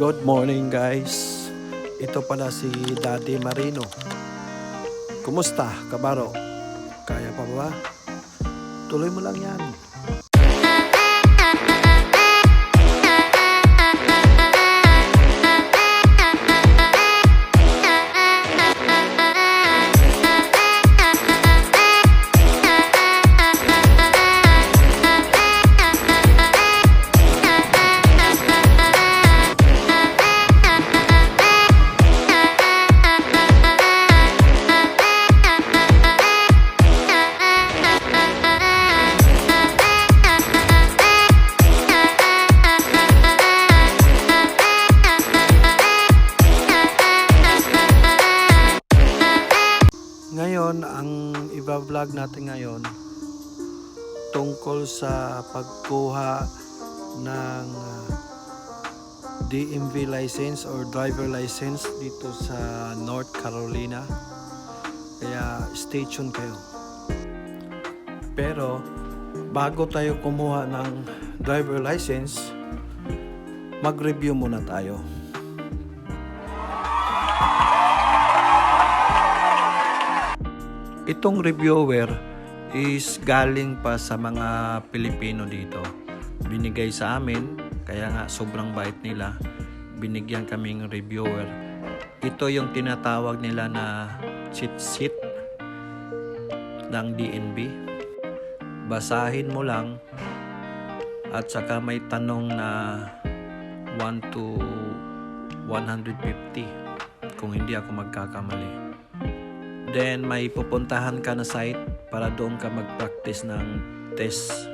Good morning guys. Ito pala si Daddy Marino. Kumusta, kabaro? Kaya pa ba? Tuloy mo lang yan. Ngayon, ang iba-vlog natin ngayon tungkol sa pagkuha ng uh, DMV license or driver license dito sa North Carolina. Kaya stay tuned kayo. Pero bago tayo kumuha ng driver license, mag-review muna tayo. Itong reviewer is galing pa sa mga Pilipino dito. Binigay sa amin, kaya nga sobrang bait nila. Binigyan kaming reviewer. Ito yung tinatawag nila na cheat sheet ng DNB. Basahin mo lang at saka may tanong na 1 to 150 kung hindi ako magkakamali. Then may pupuntahan ka na site para doon ka mag-practice ng test.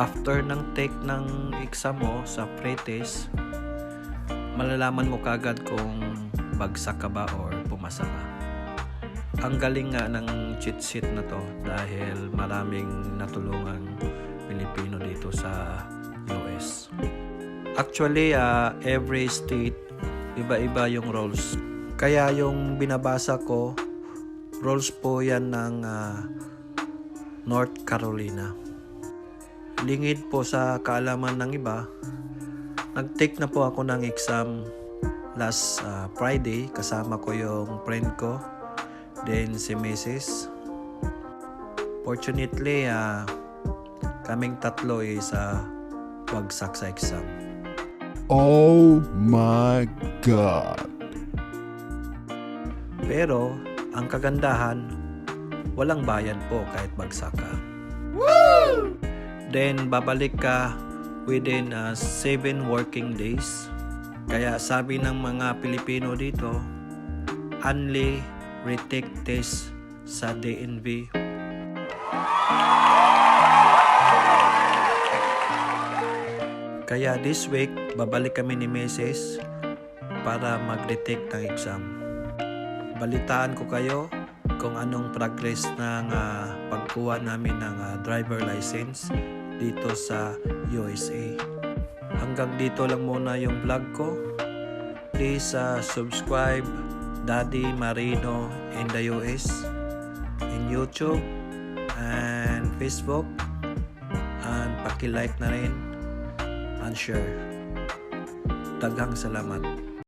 After ng take ng exam mo sa pre-test, malalaman mo kagad kung bagsak ka ba or pumasa ka. Ang galing nga ng cheat sheet na to dahil maraming natulungan Pilipino dito sa US. Actually, ah, every state, iba-iba yung rules. Kaya yung binabasa ko, rules po yan ng ah, North Carolina. Lingid po sa kaalaman ng iba, nag-take na po ako ng exam last ah, Friday. Kasama ko yung friend ko, then si Mrs. Fortunately, ah, kaming tatlo is uh, wagsak sa exam. Oh my god. Pero, ang kagandahan, walang bayad po kahit bagsak ka. Then, babalik ka within 7 working days. Kaya sabi ng mga Pilipino dito, only retake test sa DNV. Kaya this week, babalik kami ni Mrs. para mag-retake ng exam balitaan ko kayo kung anong progress ng ah, pagkuha namin ng ah, driver license dito sa USA. Hanggang dito lang muna yung vlog ko. Please ah, subscribe Daddy Marino in the US in YouTube and Facebook and paki-like na rin and share. Daghang salamat.